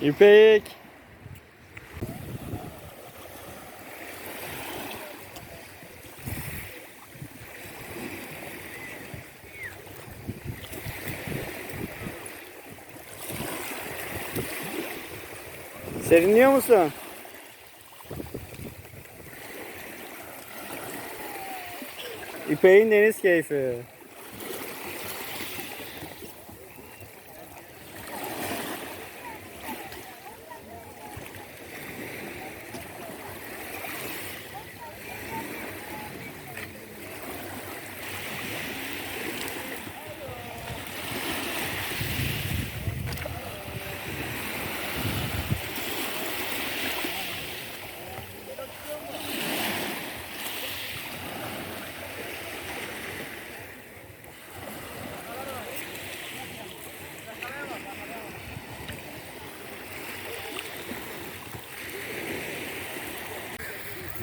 İpek. Serinliyor musun? İpek'in deniz keyfi.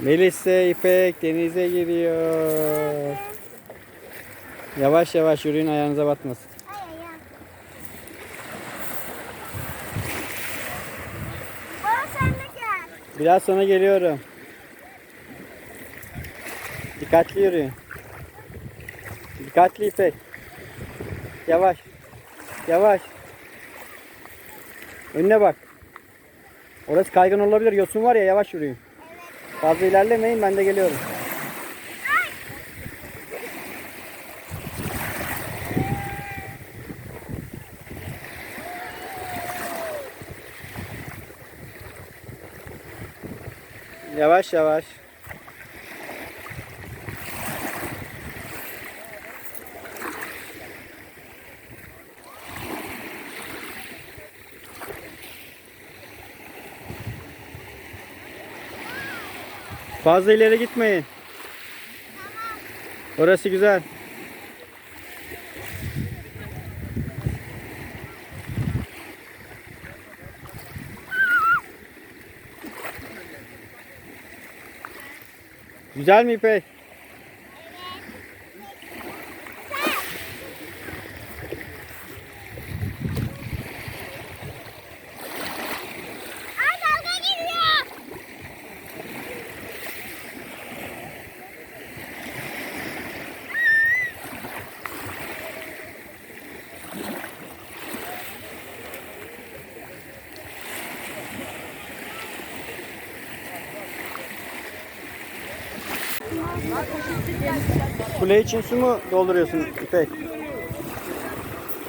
Melis İpek denize giriyor. Yavaş yavaş yürüyün ayağınıza batmasın. Biraz sonra geliyorum. Dikkatli yürüyün. Dikkatli İpek. Yavaş. Yavaş. Önüne bak. Orası kaygan olabilir. Yosun var ya yavaş yürüyün. Fazla ilerlemeyin ben de geliyorum. Yavaş yavaş. Fazla ileri gitmeyin. Orası güzel. Güzel mi İpek? Kule için su mu dolduruyorsun İpek?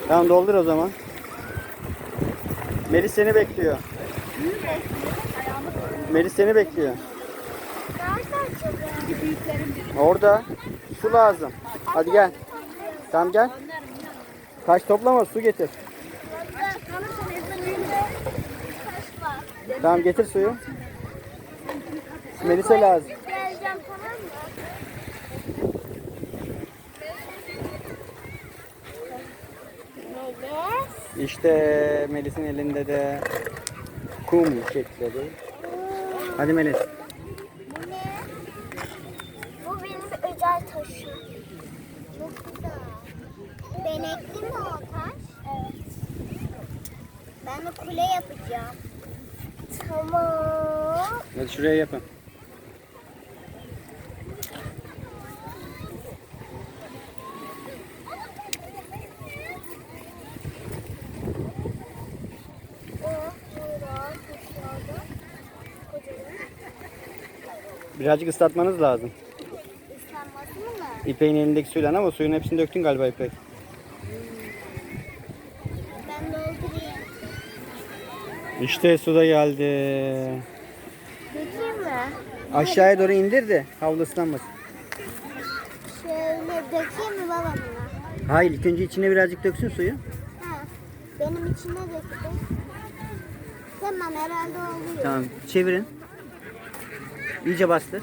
Tamam doldur o zaman. Melis seni bekliyor. Melis seni bekliyor. Orada su lazım. Hadi gel. Tamam gel. Taş toplama su getir. Tamam getir suyu. Melis'e lazım. Geleceğim tamam mı? Melis. İşte Melis'in elinde de kum çekleri. Hadi Melis. Bu benim özel taşım. Çok güzel. Benekli mi o taş? Evet. Ben de kule yapacağım. Tamam. Hadi şuraya yapın. Birazcık ıslatmanız lazım. Islanması mı? İpek'in elindeki suyla ama suyun hepsini döktün galiba İpek. Ben doldurayım. İşte su da geldi. Dökeyim mi? Aşağıya doğru indir de havlu ıslanmasın. Şöyle dökeyim mi baba buna? Hayır ilk önce içine birazcık döksün suyu. Ha, benim içine döktü. Tamam herhalde oluyor. Tamam çevirin. İyice bastır.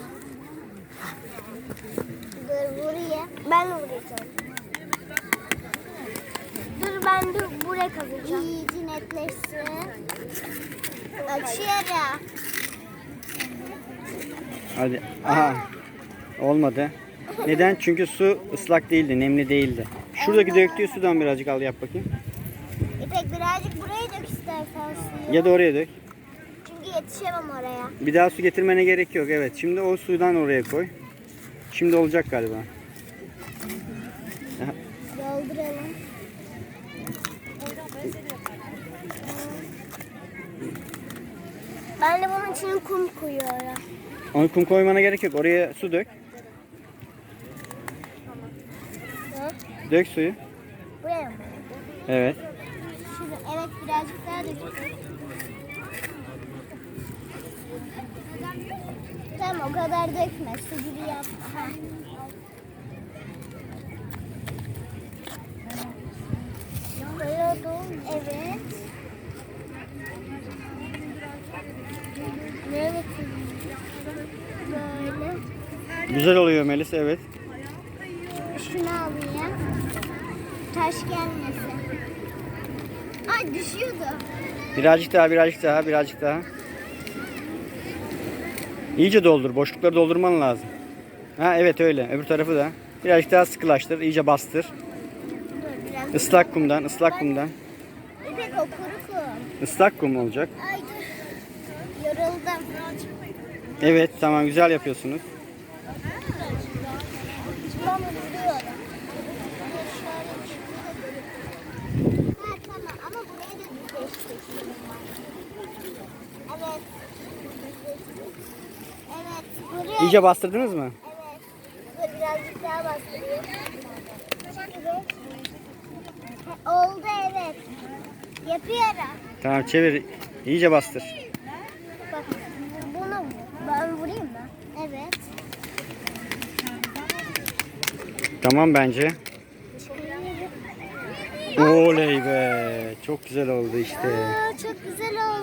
Dur vurayım. Ben vuracağım. Dur ben de buraya kazacağım. İyice netleşsin. Açıyorum. Hadi. Aha. Olmadı. Neden? Çünkü su ıslak değildi, nemli değildi. Şuradaki döktüğü sudan birazcık al yap bakayım. İpek birazcık buraya dök istersen suyu. Ya da oraya dök. Yetişemem oraya. Bir daha su getirmene gerek yok. Evet. Şimdi o sudan oraya koy. Şimdi olacak galiba. Dolduralım. Ben de bunun içine kum koyuyorum. Onu kum koymana gerek yok. Oraya su dök. Dök suyu. Buraya mı? Evet. Şimdi evet birazcık daha döküyorum. Tamam o kadar dökme. Su gibi yap. Ha. Koyuyordum. Evet. Evet. Böyle. Güzel oluyor Melis. Evet. Şunu alayım. Taş gelmesin. Ay düşüyordu. Birazcık daha, birazcık daha, birazcık daha. İyice doldur. Boşlukları doldurman lazım. Ha evet öyle. Öbür tarafı da. Birazcık daha sıkılaştır. iyice bastır. Biraz. Islak kumdan, ıslak kumdan. İpek o kuru kum. Islak kum olacak. Ay dur. Yoruldum. Evet tamam güzel yapıyorsunuz. Ben vuruyorum. Ha tamam ama buraya da düzleştik. Evet. Evet. Buraya. İyice bastırdınız mı? Evet. Birazcık daha bastırayım. Evet. Oldu evet. Yapıyorum. Tamam çevir. İyice bastır. Bak bunu ben vurayım mı? Evet. Tamam bence. Oley be. Çok güzel oldu işte. Aa, çok güzel